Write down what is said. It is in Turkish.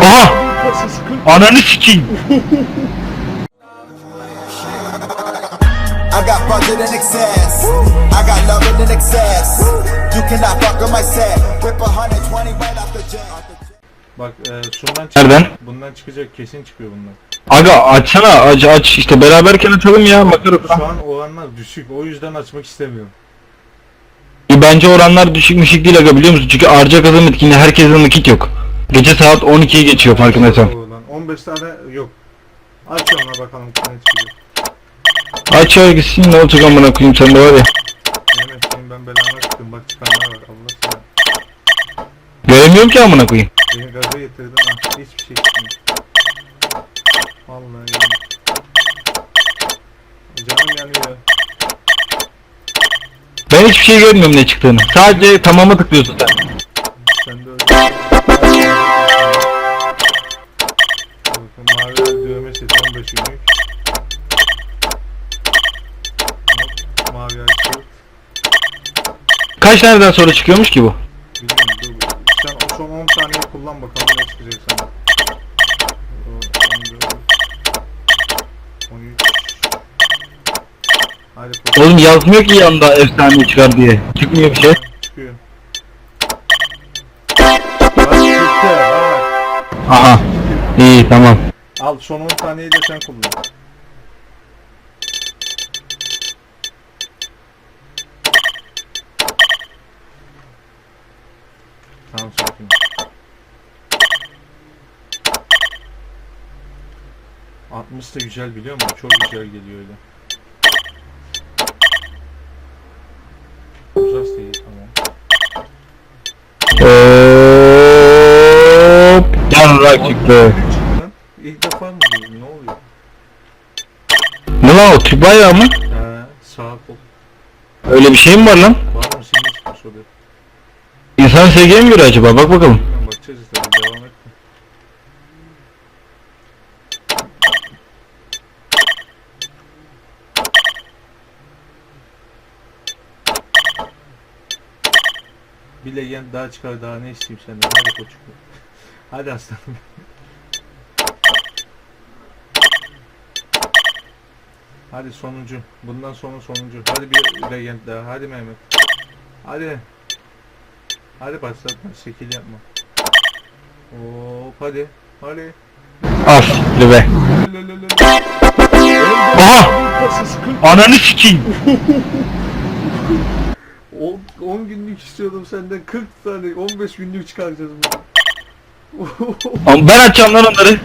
Aha! Ananı sikeyim. I got budget in excess. I got love in excess. You cannot fuck with my set. Whip a 120 right off the jet. Bak e, şundan. Nereden? Bundan çıkacak kesin çıkıyor bundan. Aga açsana aç aç işte beraberken açalım ya bakarız. Şu an oranlar düşük o yüzden açmak istemiyorum. Bence oranlar düşük müşük değil aga biliyor musun? Çünkü harca kazanım etkinliği herkesin nakit yok. Gece saat 12'ye geçiyor farkındaysan. Oradan 15 tane yok. Aç ona bakalım ne çıkacak. Aç ya gitsin ne olacak amına koyayım sen de var ya. Mehmet senin ben belana çıktım bak çıkanlar var Allah sana. Göremiyorum ki amına koyayım. Beni gaza getirdin ha hiçbir şey çıkmıyor. Vallahi yanıyor. Canım yanıyor. Ben hiçbir şey görmüyorum ne çıktığını. Sadece tamama tıklıyorsun sen. Mavi seti 15 günlük. Mavi açık. Kaç taneden sonra çıkıyormuş ki bu? Bilmiyorum dur. Sen o son 10 saniye kullan bakalım ne çıkacak sana. Hadi koş. Oğlum yazmıyor ki yanında efsane çıkar diye. Çıkmıyor bir şey. Çıkıyor. Bak çıktı bak. Aha. İyi tamam. Al son 10 saniyeyi de sen kullan. Tamam sakin. Altmış da güzel biliyor musun? Çok güzel geliyor öyle. Çıktı. İlk defa mı? Ne oluyor? Ne lan o Türk bayrağı mı? He, sağ kol. Öyle bir şey mi var lan? Var mı senin çıkmış oraya? İnsan sevgiye mi göre acaba? Bak bakalım. Bilmiyorum, Bakacağız işte devam et. Bir legend daha çıkar daha ne isteyeyim senden hadi koçum. Hadi aslanım. Hadi sonuncu. Bundan sonra sonuncu. Hadi bir legend daha. Hadi Mehmet. Hadi. Hadi başlatma. Şekil yapma. Hop hadi. Hadi. Al. Be. Aha! Ananı sikeyim. 10 günlük istiyordum senden 40 tane 15 günlük çıkaracağız bunu. Ama ben açacağım lan onları.